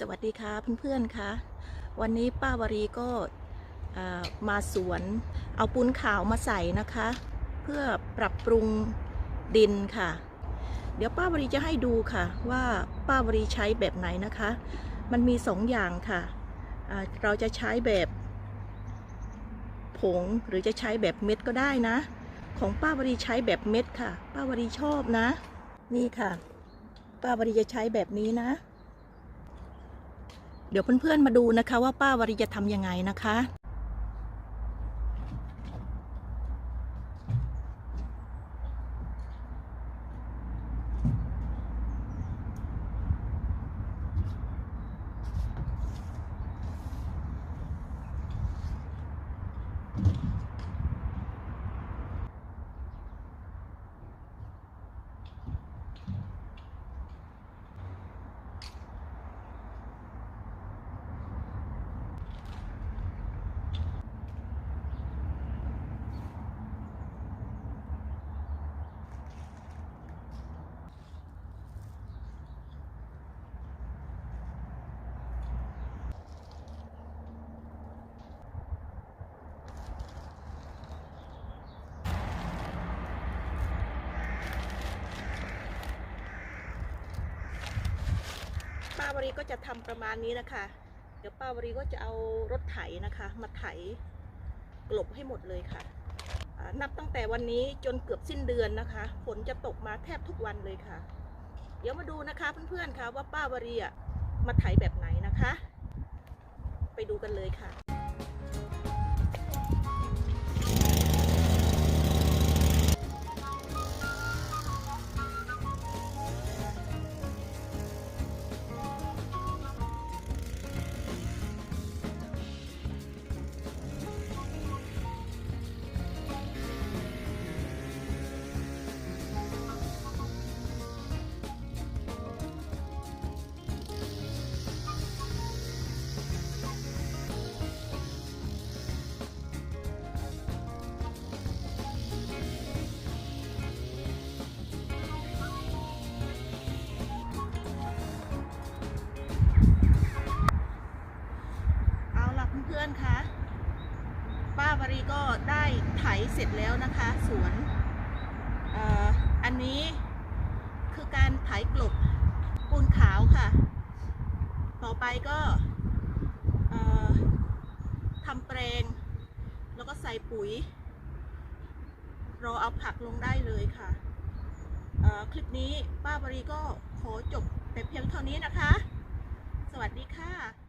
สวัสดีค่ะเพื่อนๆค่ะวันนี้ป้าวรีก็มาสวนเอาปูนขาวมาใส่นะคะ เพื่อปรับปรุงดินค่ะ เดี๋ยวป้าวรีจะให้ดูค่ะ ว่าป้าวรีใช้แบบไหนนะคะ มันมีสองอย่างค่ะเราจะใช้แบบผงหรือจะใช้แบบเม็ดก็ได้นะ ของป้าวรีใช้แบบเม็ดค่ะ ป้าวรีชอบนะ นี่ค่ะ ป้าวรีจะใช้แบบนี้นะ เดี๋ยวเพื่อนๆมาดูนะคะว่าป้าวรีจะทำยังไงนะคะาวรีก็จะทำประมาณนี้นะคะ เดี๋ยวป้าวรีก็จะเอารถไถนะคะ มาไถกลบให้หมดเลยค่ะ นับตั้งแต่วันนี้จนเกือบสิ้นเดือนนะคะฝนจะตกมาแทบทุกวันเลยค่ะ เดี๋ยวมาดูนะคะเพื่อนๆค่ะว่าป้าวรีอะมาไถแบบไหนนะคะ ไปดูกันเลยค่ะาวรีก็ได้ไถเสร็จแล้วนะคะสวนออันนี้คือการไถกลบปูนขาวค่ะ ต่อไปก็ทำแปลง แล้วก็ใส่ปุ๋ย รอเอาผักลงได้เลยค่ะ คลิปนี้ป้าวรีก็ขอจบแต่เพียงเท่านี้นะคะ สวัสดีค่ะ